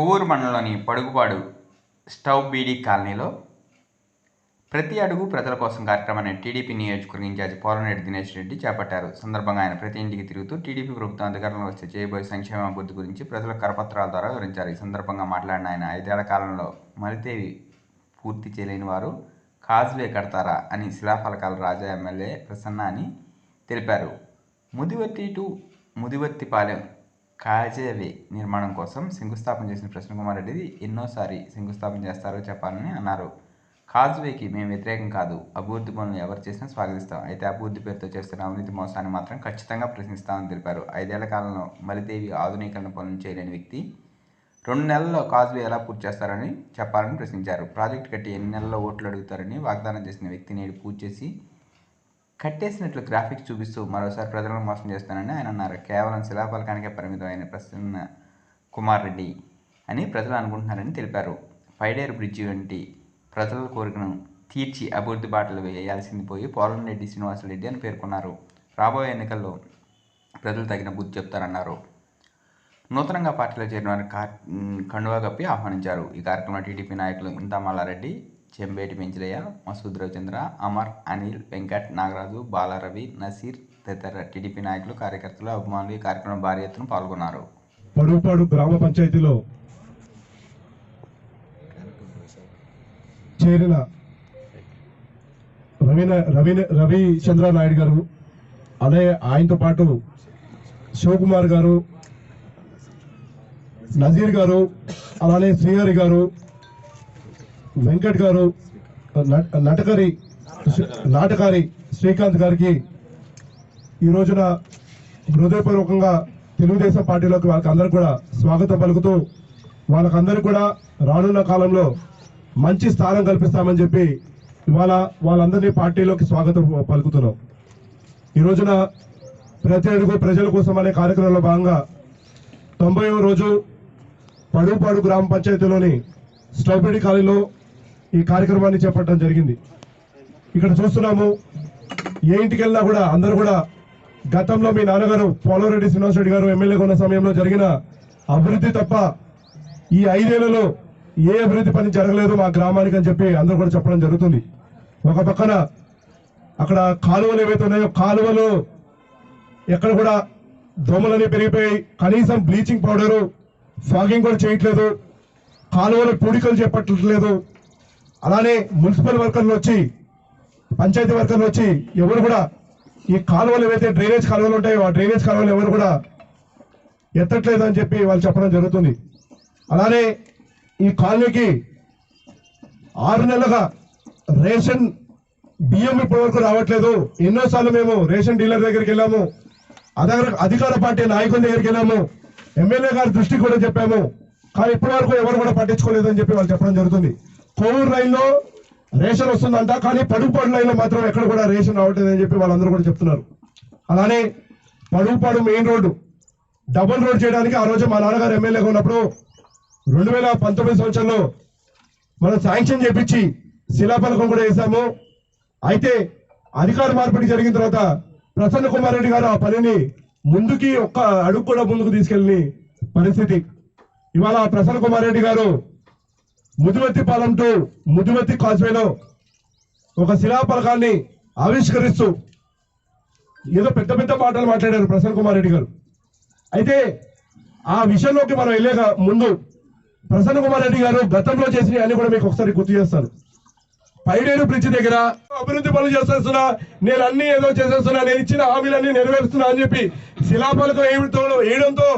కొవ్వూరు మండలంలోని పడుగుపాడు స్టవ్ బీడీ కాలనీలో ప్రతి అడుగు ప్రజల కోసం కార్యక్రమాన్ని టీడీపీ నియోజకవర్గ ఇన్ఛార్జ్ పోలనేటి దినేష్ రెడ్డి చేపట్టారు. సందర్భంగా ఆయన ప్రతి ఇంటికి తిరుగుతూ టీడీపీ ప్రభుత్వం అధికారంలో వస్తే చేయబోయే సంక్షేమ అభివృద్ధి గురించి ప్రజల కరపత్రాల ద్వారా వివరించారు. ఈ సందర్భంగా మాట్లాడిన ఆయన ఐదేళ్ళ కాలంలో మరితేవి పూర్తి చేయలేని వారు కాజ్వే కడతారా అని శిలాఫలకాల రాజా ఎమ్మెల్యే ప్రసన్న అని తెలిపారు. ముదివర్తి టు ముదివర్తిపాలెం కాజేవే నిర్మాణం కోసం శంకుస్థాపన చేసిన ప్రసన్నకుమార్ రెడ్డిది ఎన్నోసారి శంకుస్థాపన చేస్తారో చెప్పాలని అన్నారు. కాజ్వేకి మేము వ్యతిరేకం కాదు. అభివృద్ధి పనులు ఎవరు చేసినా స్వాగతిస్తాం. అయితే అభివృద్ధి పేరుతో చేస్తున్న అవినీతి మోసాన్ని మాత్రం ఖచ్చితంగా ప్రశ్నిస్తామని తెలిపారు. ఐదేళ్ళ కాలంలో మలిదేవి ఆధునీకరణ పనులు చేయలేని వ్యక్తి. రెండు నెలల్లో కాజ్వే ఎలా పూర్తి చేస్తారని చెప్పాలని ప్రశ్నించారు. ప్రాజెక్టు కట్టి ఎన్ని నెలల్లో ఓట్లు అడుగుతారని వాగ్దానం చేసిన వ్యక్తి నేడు పూర్తి చేసి కట్టేసినట్లు గ్రాఫిక్స్ చూపిస్తూ మరోసారి ప్రజలను మోసం చేస్తానని ఆయన అన్నారు. కేవలం శిలాఫలకానికే అయిన ప్రసన్న కుమార్ రెడ్డి అని ప్రజలు అనుకుంటున్నారని తెలిపారు. పైడేరు బ్రిడ్జి వంటి ప్రజల కోరికను తీర్చి అభివృద్ధి బాటలు వేయాల్సింది పోయి పోలంరెడ్డి శ్రీనివాసరెడ్డి అని పేర్కొన్నారు. రాబోయే ఎన్నికల్లో ప్రజలు తగిన బుద్ధి చెప్తారన్నారు. నూతనంగా పార్టీలో చేరిన వారిని కండువా కప్పి ఆహ్వానించారు. ఈ కార్యక్రమంలో టీడీపీ నాయకులు ఇంతామల్లారెడ్డి చెంబేటి పెంచలయ్య మసూద్ రవిచంద్ర అమర్ అనిల్ వెంకట్ నాగరాజు బాలారవి నసీర్ తదితర టీడీపీ నాయకులు కార్యకర్తలు అభిమానులు ఈ కార్యక్రమం భారీ ఎత్తున పాల్గొన్నారు. పడుపాడు గ్రామ పంచాయతీలో చేరిన రవిన రవి రవిచంద్ర నాయుడు గారు అలాగే ఆయనతో పాటు శివకుమార్ గారు నజీర్ గారు అలానే శ్రీహరి గారు వెంకట్ గారు నటకరి నాటకారి శ్రీకాంత్ గారికి ఈ రోజున హృదయపూర్వకంగా తెలుగుదేశం పార్టీలోకి వాళ్ళకి అందరికి కూడా స్వాగతం పలుకుతూ వాళ్ళకందరూ కూడా రానున్న కాలంలో మంచి స్థానం కల్పిస్తామని చెప్పి ఇవాళ వాళ్ళందరినీ పార్టీలోకి స్వాగతం పలుకుతున్నాం. ఈ రోజున ప్రతి అడుగు ప్రజల కోసం అనే కార్యక్రమంలో భాగంగా తొంభైవ రోజు పడుపాడు గ్రామ పంచాయతీలోని స్ట్రాబెరీ కాలనీలో ఈ కార్యక్రమాన్ని చేపట్టడం జరిగింది. ఇక్కడ చూస్తున్నాము ఏ ఇంటికి వెళ్ళినా కూడా అందరూ కూడా గతంలో మీ నాన్నగారు పోలవరెడ్డి శ్రీనివాసరెడ్డి గారు ఎమ్మెల్యేగా ఉన్న సమయంలో జరిగిన అభివృద్ధి తప్ప ఈ ఐదేళ్ళలో ఏ అభివృద్ధి పని జరగలేదు మా గ్రామానికి అని చెప్పి అందరూ కూడా చెప్పడం జరుగుతుంది. ఒక పక్కన అక్కడ కాలువలు ఏవైతే ఉన్నాయో కాలువలు ఎక్కడ కూడా దోమలని పెరిగిపోయి కనీసం బ్లీచింగ్ పౌడరు ఫాగింగ్ కూడా చేయట్లేదు. కాలువలు పూడికలు చేపట్టలేదు అలానే మున్సిపల్ వర్కర్లు వచ్చి పంచాయతీ వర్కర్లు వచ్చి ఎవరు కూడా ఈ కాలువలు ఏవైతే డ్రైనేజ్ కాలువలు ఉంటాయో ఆ డ్రైనేజ్ కాలువలు ఎవరు కూడా ఎత్తట్లేదు అని చెప్పి వాళ్ళు చెప్పడం జరుగుతుంది. అలానే ఈ కాలనీకి ఆరు నెలలుగా రేషన్ బియ్యం ఇప్పటి వరకు రావట్లేదు. ఎన్నోసార్లు మేము రేషన్ డీలర్ దగ్గరికి వెళ్ళాము. అధికార అధికార పార్టీ నాయకుల దగ్గరికి వెళ్ళాము. ఎమ్మెల్యే గారి దృష్టికి కూడా చెప్పాము. కానీ ఇప్పటివరకు ఎవరు కూడా పట్టించుకోలేదని చెప్పి వాళ్ళు చెప్పడం జరుగుతుంది. కోవూరు రైల్లో రేషన్ వస్తుందంట కానీ పడుగుపాడు లైన్లో మాత్రం ఎక్కడ కూడా రేషన్ రావట్లేదని చెప్పి వాళ్ళందరూ కూడా చెప్తున్నారు. అలానే Padugupadu main road double road చేయడానికి ఆ రోజు మా నాన్నగారు ఎమ్మెల్యేగా ఉన్నప్పుడు రెండు వేల పంతొమ్మిది సంవత్సరంలో మనం శాంక్షన్ చేపించి శిలాఫలకం కూడా వేశాము అయితే అధికార మార్పిడి జరిగిన తర్వాత ప్రసన్న కుమార్ రెడ్డి గారు ఆ పనిని ముందుకి ఒక్క అడుగు కూడా ముందుకు తీసుకెళ్ళని పరిస్థితి. ఇవాళ ప్రసన్న కుమార్ రెడ్డి గారు ముదివత్తి పాలెం టు ముదిమతి కాజ్వేలో ఒక శిలాఫలకాన్ని ఆవిష్కరిస్తూ ఏదో పెద్ద పెద్ద మాటలు మాట్లాడారు ప్రసన్న కుమార్ రెడ్డి గారు. అయితే ఆ విషయంలోకి మనం వెళ్ళేక ముందు ప్రసన్న కుమార్ రెడ్డి గారు గతంలో చేసిన అన్ని కూడా మీకు ఒకసారి గుర్తు చేస్తాను. పైడేరు బ్రిడ్జ్ దగ్గర అభివృద్ధి పనులు చేసేస్తున్నా నేను అన్ని ఏదో చేసేస్తున్నా నేను ఇచ్చిన హామీలన్నీ నెరవేరుస్తున్నా అని చెప్పి శిలాఫలకం వేయడంతో వేయడంతో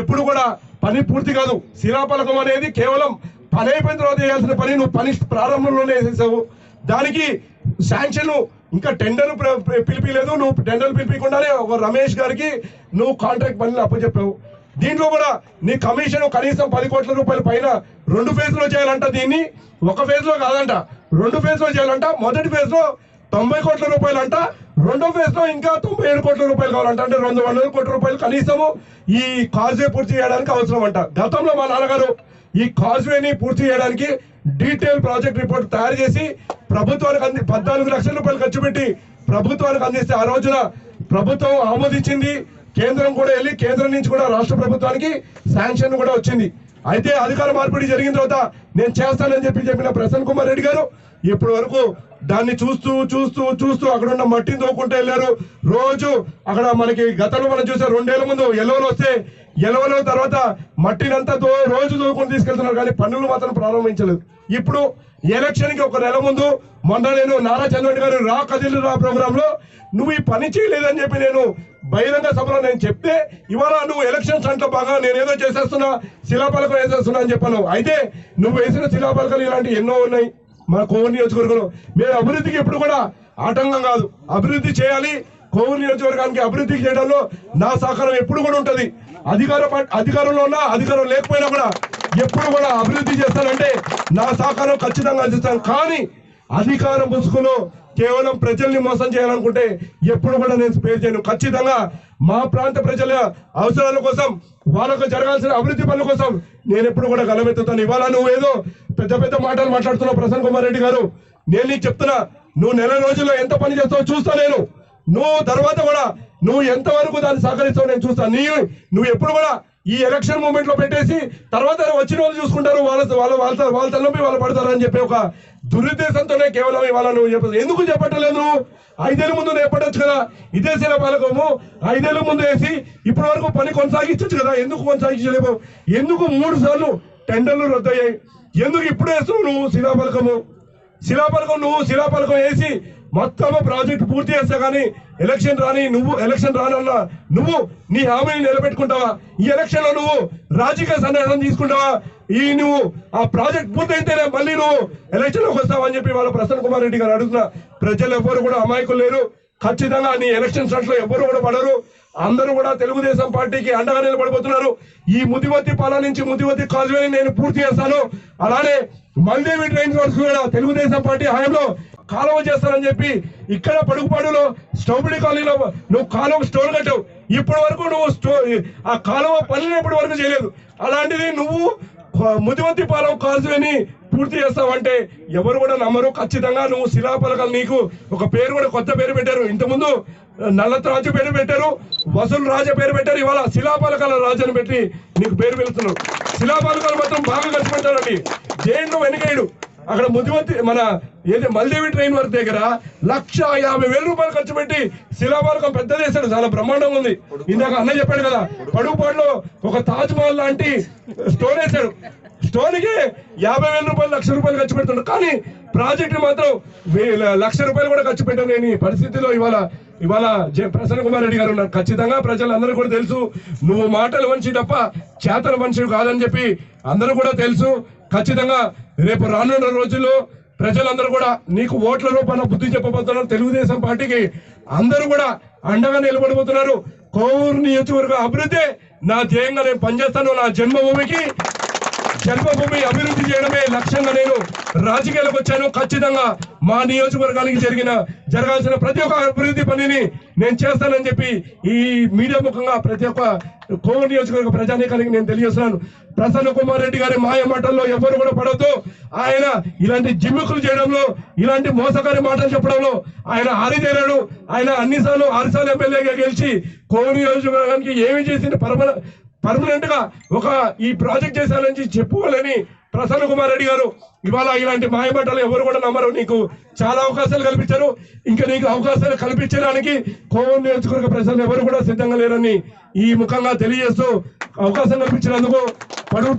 ఎప్పుడు కూడా పని పూర్తి కాదు. శిలాఫలకం అనేది కేవలం పని అయిపోయిన తర్వాత చేయాల్సిన పని నువ్వు పని ప్రారంభంలోనే చేసావు దానికి శాంక్షన్ ఇంకా టెండర్ పిలిపిలేదు. నువ్వు టెండర్ పిలిపించకుండానే ఒక రమేష్ గారికి నువ్వు కాంట్రాక్ట్ పనులు అప్పచెప్పావు. దీంట్లో కూడా నీ కమిషన్ కనీసం పది కోట్ల రూపాయల పైన రెండు ఫేజ్లో చేయాలంట దీన్ని. ఒక ఫేజ్లో కాదంట రెండు ఫేజ్లో చేయాలంట. మొదటి ఫేజ్లో తొంభై కోట్ల రూపాయలు అంట రెండో ఫేజ్లో ఇంకా తొంభై ఏడు కోట్ల రూపాయలు కావాలంట. అంటే రెండు వందల కోట్ల రూపాయలు కనీసము ఈ కాజే పూర్తి చేయడానికి అవసరం అంట గతంలో మా నాన్నగారు ఈ కాజ్వేని పూర్తి చేయడానికి డీటెయిల్ ప్రాజెక్ట్ రిపోర్ట్ తయారు చేసి ప్రభుత్వానికి అంది పద్నాలుగు లక్షల రూపాయలు ఖర్చు పెట్టి ప్రభుత్వానికి అందిస్తే ఆ రోజున ప్రభుత్వం ఆమోదించింది. కేంద్రం కూడా వెళ్ళి కేంద్రం నుంచి కూడా రాష్ట్ర ప్రభుత్వానికి శాంక్షన్ కూడా వచ్చింది. అయితే అధికార మార్పిడి జరిగిన తర్వాత నేను చేస్తానని చెప్పి చెప్పిన ప్రసన్న కుమార్ రెడ్డి గారు ఇప్పటి వరకు దాన్ని చూస్తూ చూస్తూ చూస్తూ అక్కడ ఉన్న మట్టిని తోకుంటూ వెళ్ళారు. రోజు అక్కడ మనకి గతంలో మనం చూసే రెండేళ్ళ ముందు ఎలవలు వస్తే ఎలవల తర్వాత మట్టినంతా తో రోజు తోకుని తీసుకెళ్తున్నారు కానీ పనులు మాత్రం ప్రారంభించలేదు. ఇప్పుడు ఎలక్షన్కి ఒక నెల ముందు మొన్న నేను నారా చంద్రబాబు గారు రా కదిలి రా ప్రోగ్రాంలో నువ్వు ఈ పని చేయలేదని చెప్పి నేను బహిరంగ సభలో నేను చెప్తే ఇవాళ నువ్వు ఎలక్షన్స్ అంటే బాగా నేను ఏదో చేసేస్తున్నా శిలాపలకం వేసేస్తున్నా అని చెప్పాను. అయితే నువ్వు వేసిన శిలాపలకలు ఇలాంటి ఎన్నో ఉన్నాయి మన కోవూరు నియోజకవర్గంలో. మేము అభివృద్ధికి ఎప్పుడు కూడా ఆటంకం కాదు. అభివృద్ధి చేయాలి. కోవూరు నియోజకవర్గానికి అభివృద్ధి చేయడంలో నా సహకారం ఎప్పుడు కూడా ఉంటుంది. అధికార అధికారంలో ఉన్నా అధికారం లేకపోయినా కూడా ఎప్పుడు కూడా అభివృద్ధి చేస్తానంటే నా సహకారం ఖచ్చితంగా అందిస్తాను. కానీ అధికారం పుసుకులో కేవలం ప్రజల్ని మోసం చేయాలనుకుంటే ఎప్పుడు కూడా నేను స్పేర్ చేయను. ఖచ్చితంగా మా ప్రాంత ప్రజల అవసరాల కోసం వాళ్ళకు జరగాల్సిన అభివృద్ధి పనుల కోసం నేను ఎప్పుడు కూడా గలమెత్తుతాను. ఇవాళ నువ్వేదో పెద్ద పెద్ద మాటలు మాట్లాడుతున్నావు ప్రసన్న కుమార్ రెడ్డి గారు. నేను నీకు చెప్తున్నా నువ్వు నెల రోజుల్లో ఎంత పని చేస్తావో చూస్తా నేను. నువ్వు తర్వాత కూడా నువ్వు ఎంతవరకు దాన్ని సహకరిస్తావు నేను చూస్తాను నీ నువ్వు ఎప్పుడు కూడా ఈ ఎలక్షన్ మూమెంట్లో పెట్టేసి తర్వాత వచ్చిన వాళ్ళు చూసుకుంటారు వాళ్ళ వాళ్ళ వాళ్ళ వాళ్ళ తలనొప్పి వాళ్ళు పడతారు అని చెప్పి ఒక దురుద్దేశంతోనే కేవలం ఇవాళ నువ్వు చెప్పదు ఎందుకు చెప్పట్లేదు? నువ్వు ఐదేళ్ళ ముందు నువ్వు కదా? ఇదే శిల పాలకము. ఐదేళ్ళ ముందు వేసి ఇప్పటి వరకు పని కొనసాగించచ్చు కదా? ఎందుకు కొనసాగించలేము ఎందుకు మూడు సార్లు టెండర్లు రద్దయ్యాయి? ఎందుకు ఇప్పుడు వేస్తున్నావు నువ్వు శిలాపలకము శిలాపలకం నువ్వు శిలాపలకం వేసి మొత్తం ప్రాజెక్ట్ పూర్తి చేస్తా కానీ ఎలక్షన్ రాని నువ్వు ఎలక్షన్ రానన్నా నువ్వు నీ హామీని నిలబెట్టుకుంటావా? ఈ ఎలక్షన్లో నువ్వు రాజకీయ సన్యాసం తీసుకుంటావా? ఈ నువ్వు ఆ ప్రాజెక్ట్ పూర్తయితేనే మళ్ళీ నువ్వు ఎలక్షన్లోకి వస్తావని చెప్పి వాళ్ళ ప్రసన్న కుమార్ రెడ్డి గారు అడుగుతున్నా ప్రజలు ఎవ్వరు కూడా అమాయకులు లేరు. ఖచ్చితంగా నీ ఎలక్షన్ స్టార్ట్లో ఎవ్వరు కూడా పడరు. అందరూ కూడా తెలుగుదేశం పార్టీకి అండగా నిలబడిపోతున్నారు. ఈ ముదివత్తి పాలన నుంచి ముదివత్తి కాజువేని నేను పూర్తి చేస్తాను. అలానే మల్దేవి ట్రైన్స్ వరకు కూడా తెలుగుదేశం పార్టీ హయాంలో కాలువ చేస్తానని చెప్పి ఇక్కడ పడుగుపాడులో స్టౌబిడి కాలనీలో నువ్వు కాలువ స్టోర్ కట్టావు. ఇప్పటి వరకు నువ్వు స్టో ఆ కాలువ పనులు ఇప్పటి వరకు చేయలేదు. అలాంటిది నువ్వు ముదివంతి పాలెం కాల్చుని పూర్తి చేస్తావంటే ఎవరు కూడా నమ్మరు. ఖచ్చితంగా నువ్వు శిలాపలకలు నీకు ఒక పేరు కూడా కొత్త పేరు పెట్టారు. ఇంతకుముందు నల్లత రాజు పేరు పెట్టారు. వసూలు రాజు పేరు పెట్టారు. ఇవాళ శిలాపలకాల రాజు అని పెట్టి నీకు పేరు పెడుతున్నావు శిలాపలకాలు మాత్రం బాగా కలిసి పెట్టారండి. జైన్లో వెనుకేడు అక్కడ ముదివత్తి మన ఏది మల్దేవి ట్రైన్ వర్క్ దగ్గర లక్ష యాభై వేల రూపాయలు ఖర్చు పెట్టి శిలాపలకం పెద్ద చేశాడు చాలా బ్రహ్మాండంగా ఉంది. ఇందాక అన్న చెప్పాడు కదా పడుగుపాడులో ఒక తాజ్ మహల్ లాంటి స్టోర్ వేశాడు. స్టోన్కి యాభై వేల రూపాయలు లక్ష రూపాయలు ఖర్చు పెడుతున్నాడు కానీ ప్రాజెక్ట్ మాత్రం లక్ష రూపాయలు కూడా ఖర్చు పెట్టలేని పరిస్థితిలో. ఇవాళ ఇవాళ జె- ప్రసన్న కుమార్ రెడ్డి గారు ఉన్నారు. ఖచ్చితంగా ప్రజలందరూ కూడా తెలుసు నువ్వు మాటలు మనిషి తప్ప చేతల మనిషి కాదని చెప్పి అందరూ కూడా తెలుసు. ఖచ్చితంగా రేపు రానున్న రోజుల్లో ప్రజలందరూ కూడా నీకు ఓట్ల రూపాన బుద్ధి చెప్పబోతున్నారు తెలుగుదేశం పార్టీకి. అందరూ కూడా అండగా నిలబడిపోతున్నారు కోవూరు నియోజకవర్గ అభివృద్ధి నా ధ్యేయంగా నేను పనిచేస్తాను నా జన్మభూమికి. జన్మభూమి అభివృద్ధి చేయడమే లక్ష్యంగా నేను రాజకీయాలకు వచ్చాను. ఖచ్చితంగా మా నియోజకవర్గానికి జరిగిన జరగాల్సిన ప్రతి ఒక్క అభివృద్ధి పనిని నేను చేస్తానని చెప్పి ఈ మీడియా ముఖంగా ప్రతి ఒక్క కోవిడ్ నియోజకవర్గ ప్రజానీకానికి నేను తెలియజేస్తున్నాను. ప్రసన్న కుమార్ రెడ్డి గారి మాయ మాటల్లో ఎవరు కూడా పడవద్దు ఆయన ఇలాంటి జిమ్మికులు చేయడంలో ఇలాంటి మోసకారి మాటలు చెప్పడంలో ఆయన ఆరితేరాడు. ఆయన అన్నిసార్లు ఆరుసార్లు ఎమ్మెల్యేగా గెలిచి కోవూరు నియోజకవర్గానికి ఏమి చేసిన పరమ పర్మనెంట్గా ఒక ఈ ప్రాజెక్ట్ చేశానని చెప్పుకోలేని ప్రసన్న కుమార్ రెడ్డి గారు ఇవాళ ఇలాంటి మాయబట్టలు ఎవరు కూడా నమ్మరు. నీకు చాలా అవకాశాలు కల్పించారు. ఇంకా నీకు అవకాశాలు కల్పించడానికి కోవూరు నియోజకవర్గ ప్రజలు ఎవరు కూడా సిద్ధంగా లేరని ఈ ముఖంగా తెలియజేస్తూ అవకాశం కల్పించినందుకు పడుపు